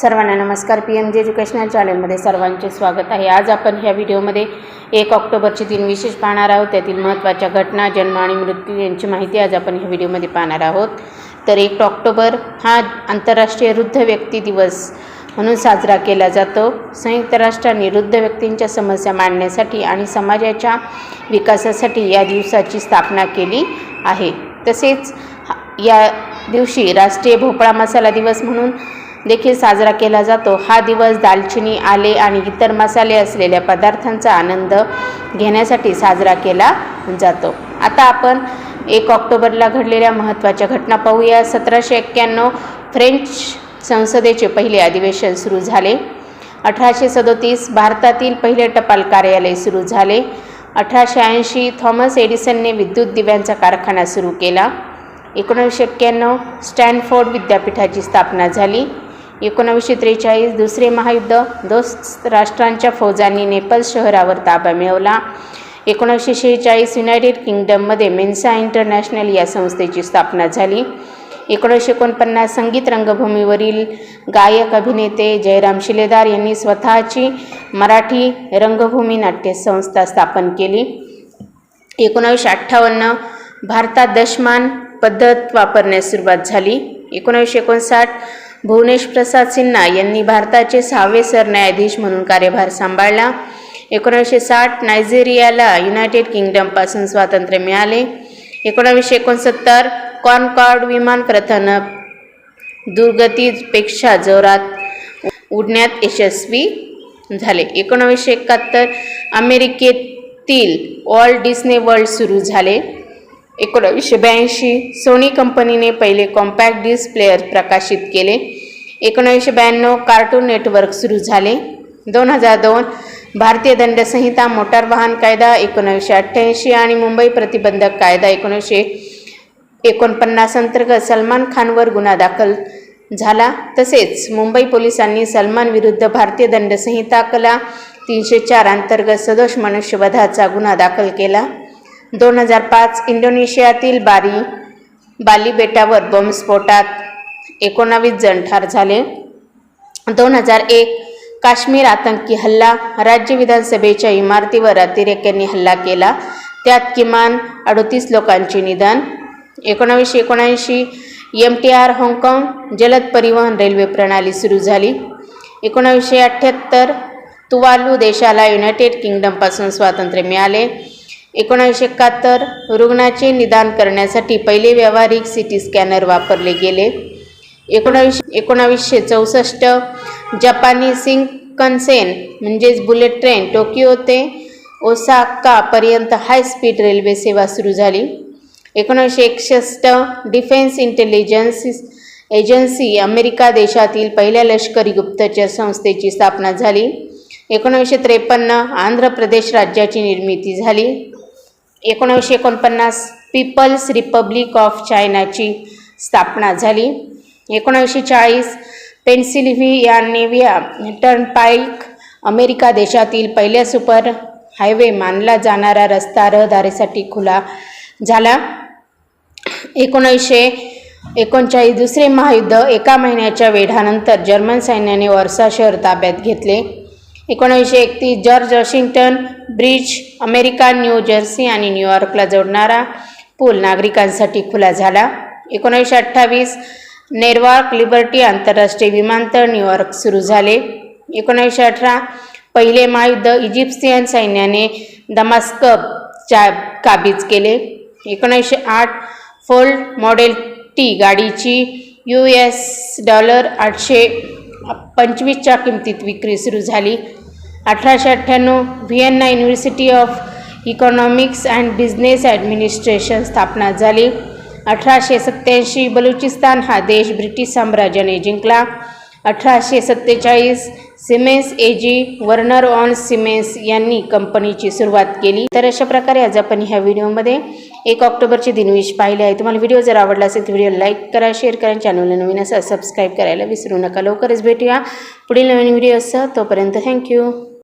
सर्वांना नमस्कार. P M जे एज्युकेशनल चॅनलमध्ये सर्वांचे स्वागत आहे. आज आपण ह्या व्हिडिओमध्ये एक ऑक्टोबरचे दिन विशेष पाहणार आहोत. त्यातील महत्त्वाच्या घटना जन्म आणि मृत्यू यांची माहिती आज आपण ह्या व्हिडिओमध्ये पाहणार आहोत. तर एक ऑक्टोबर हा आंतरराष्ट्रीय वृद्ध व्यक्ती दिवस म्हणून साजरा केला जातो. संयुक्त राष्ट्रांनी वृद्ध व्यक्तींच्या समस्या मांडण्यासाठी आणि समाजाच्या विकासासाठी या दिवसाची स्थापना केली आहे. तसेच या दिवशी राष्ट्रीय भोपळा मसाला दिवस म्हणून देखील साजरा केला जातो. हा दिवस दालचिनी आले आणि इतर मसाले असलेल्या पदार्थांचा आनंद घेण्यासाठी साजरा केला जातो. आता आपण एक ऑक्टोबरला घडलेल्या महत्त्वाच्या घटना पाहूया. सतराशे एक्क्याण्णव फ्रेंच संसदेचे पहिले अधिवेशन सुरू झाले. अठराशे सदोतीस भारतातील पहिले टपाल कार्यालय सुरू झाले. अठराशे ऐंशी थॉमस एडिसनने विद्युत दिव्यांचा कारखाना सुरू केला. एकोणीसशे एक्क्याण्णव स्टॅनफोर्ड विद्यापीठाची स्थापना झाली. एकोणावीसशे त्रेचाळीस दुसरे महायुद्ध दोस्त राष्ट्रांच्या फौजांनी नेपाल शहरावर ताबा मिळवला. एकोणावीसशे शेहेचाळीस युनायटेड किंगडममध्ये मेन्सा इंटरनॅशनल या संस्थेची स्थापना झाली. एकोणीसशे एकोणपन्नास संगीत रंगभूमीवरील गायक अभिनेते जयराम शिलेदार यांनी स्वतःची मराठी रंगभूमी नाट्य संस्था स्थापन केली. एकोणावीसशे अठ्ठावन्न भारतात दशमान पद्धत वापरण्यास सुरुवात झाली. एकोणावीसशे एकोणसाठ भुवनेश प्रसाद सिन्हा यांनी भारताचे सहावे सरन्यायाधीश म्हणून कार्यभार सांभाळला. एकोणावीसशे साठ नायजेरियाला युनायटेड किंगडमपासून स्वातंत्र्य मिळाले. एकोणावीसशे एकोणसत्तर कॉनकॉर्ड विमान प्रथम दुर्गतीपेक्षा जोरात उडण्यात यशस्वी झाले. एकोणावीसशे एकाहत्तर अमेरिकेतील वॉल्ट डिस्ने वर्ल्ड सुरू झाले. एकोणावीसशे ब्याऐंशी सोनी कंपनीने पहिले कॉम्पॅक्ट डिस्क प्लेअर प्रकाशित केले. एकोणावीसशे ब्याण्णव कार्टून नेटवर्क सुरू झाले. दोन हजार दोन भारतीय दंडसंहिता मोटार वाहन कायदा एकोणावीसशे अठ्ठ्याऐंशी आणि मुंबई प्रतिबंधक कायदा एकोणीसशे एकोणपन्नास अंतर्गत सलमान खानवर गुन्हा दाखल झाला. तसेच मुंबई पोलिसांनी सलमान विरुद्ध भारतीय दंडसंहिता कला तीनशे चार अंतर्गत सदोष मनुष्यवधाचा गुन्हा दाखल केला. दोन हजार पाच इंडोनेशियातील बारी बाली बेटावर बॉम्बस्फोटात एकोणावीस जण ठार झाले. दोन हजार एक काश्मीर आतंकी हल्ला राज्य विधानसभेच्या इमारतीवर अतिरेक्यांनी हल्ला केला. त्यात किमान अडतीस लोकांचे निधन. एकोणावीसशे एकोणऐंशी एम टी आर हाँगकाँग जलद परिवहन रेल्वे प्रणाली सुरू झाली. एकोणावीसशे अठ्ठ्याहत्तर तुवालू देशाला युनायटेड किंगडमपासून स्वातंत्र्य मिळाले. एकोणीसशे एकाहत्तर रुग्णाचे निदान करण्यासाठी पहिले व्यावहारिक सी टी स्कॅनर वापरले गेले. एकोणावीसशे एकोणावीसशे चौसष्ट जपानी सिंकन्सेन म्हणजेच बुलेट ट्रेन टोकियो ते ओसाकापर्यंत हाय स्पीड रेल्वे सेवा सुरू झाली. एकोणीसशे एकसष्ट डिफेन्स इंटेलिजन्स एजन्सी अमेरिका देशातील पहिल्या लष्करी गुप्तचर संस्थेची स्थापना झाली. एकोणीसशे त्रेपन्न आंध्र प्रदेश राज्याची निर्मिती झाली. एकोणीसशे एकोणपन्नास पीपल्स रिपब्लिक ऑफ चायनाची स्थापना झाली. एकोणीसशे चाळीस पेन्सिल्व्हियानेविया टर्नपाईक अमेरिका देशातील पहिल्या सुपर हायवे मानला जाणारा रस्ता रहदारीसाठी खुला झाला. एकोणीसशे एकोणचाळीस दुसरे महायुद्ध एका महिन्याच्या वेढानंतर जर्मन सैन्याने वर्षा शहर ताब्यात घेतले. एकोणीसशे एकतीस George Washington bridge America New Jersey आणि न्यूयॉर्कला जोडणारा पूल नागरिकांसाठी खुला झाला. एकोणीसशे अठ्ठावीस नेरवॉर्क लिबर्टी आंतरराष्ट्रीय विमानतळ न्यूयॉर्क सुरू झाले. एकोणीसशे अठरा पहिले महायुद्ध इजिप्शियन सैन्याने दमास्कच्या काबीज केले. एकोणीसशे आठ फोल्ड मॉडेल टी गाडीची यू एस डॉलर आठशे पंचवीसच्या किमतीत विक्री सुरू झाली. अठराशे अठ्ठ्याण्णव Vienna university of economics and business administration स्थापना झाली. अठराशे सत्त्याऐंशी बलुचिस्तान हा देश ब्रिटिश साम्राज्याने जिंकला. अठराशे सत्तेचाळीस Siemens AG Werner von Siemens यांनी कंपनीची सुरुवात केली. तर अशा प्रकारे आज आपण ह्या व्हिडिओमध्ये एक ऑक्टोबरचे दिनविश पाहिले आहे. तुम्हाला व्हिडिओ जर आवडला असेल तर व्हिडिओ लाईक करा शेअर करा चॅनलला नवीन असा सबस्क्राईब करायला विसरू नका. लवकरच भेटूया पुढील नवीन व्हिडिओ असं तोपर्यंत थँक्यू